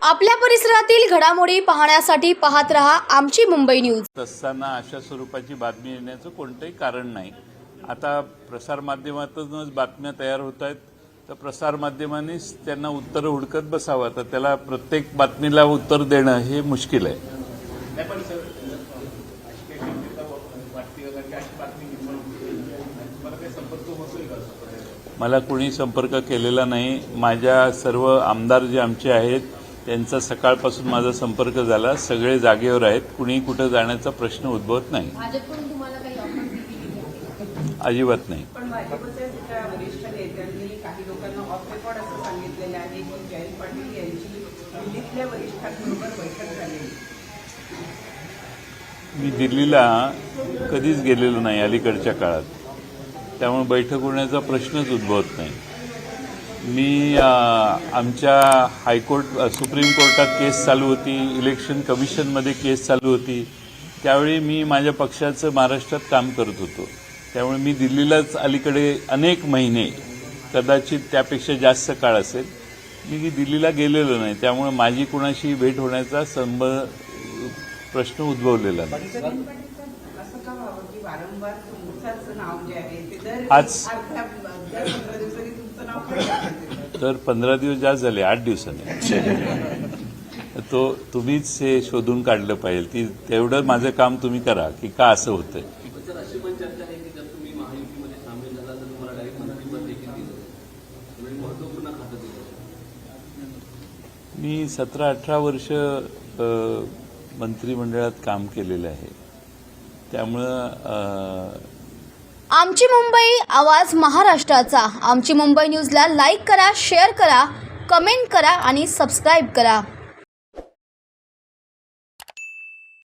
आपल्या परिसरातील घडामोडी पाहण्यासाठी पाहत रहा आमची मुंबई न्यूज. असताना अशा स्वरूपाची बातमी येण्याचं कोणतंही कारण नाही. आता प्रसारमाध्यमातूनच बातम्या तयार होत आहेत. तर प्रसारमाध्यमांनीच त्यांना उत्तरं हुडकत बसावं. तर त्याला प्रत्येक बातमीला उत्तर देणं हे मुश्किल आहे. मला कुणी संपर्क केलेला नाही. माझ्या सर्व आमदार जे आमचे आहेत त्यांचा सकाळपासून माझा संपर्क झाला. सगळे जागेवर आहेत. कुणी कुठं जाण्याचा प्रश्न उद्भवत नाही. अजिबात नाही. पण भाजपच्या एका वरिष्ठ नेत्यांनी काही लोकांना ऑफ रेकॉर्ड असं सांगितलेलं आहे की जयंत पाटील यांची दिल्लीतल्या वरिष्ठांबरोबर बैठक झालेली मी दिल्लीला कधीच गेलेलो नाही अलीकडच्या काळात. त्यामुळे बैठक होण्याचा प्रश्नच उद्भवत नाही. मी आमच्या हायकोर्ट सुप्रीम कोर्टात केस चालू होती इलेक्शन कमिशनमध्ये केस चालू होती. त्यावेळी मी माझ्या पक्षाचं महाराष्ट्रात काम करत होतो. त्यामुळे मी दिल्लीलाच अलीकडे अनेक महिने कदाचित त्यापेक्षा जास्त काळ असेल मी दिल्लीला गेलेलो नाही. त्यामुळे माझी कुणाशी भेट होण्याचा संबंध प्रश्न उद्भवलेला नाही. आज-? तर पंधरा दिवस जास्त झाले आठ दिवसांनी. तो तुम्हीच हे शोधून काढलं पाहिजे. ती तेवढं माझं काम तुम्ही करा की का असं होतंय. मी सतरा अठरा वर्ष मंत्रिमंडळात काम केलेलं आहे. त्यामुळं आमची मुंबई आवाज महाराष्ट्राचा. आमची मुंबई न्यूजला लाईक करा शेअर करा कमेंट करा आणि सबस्क्राईब करा.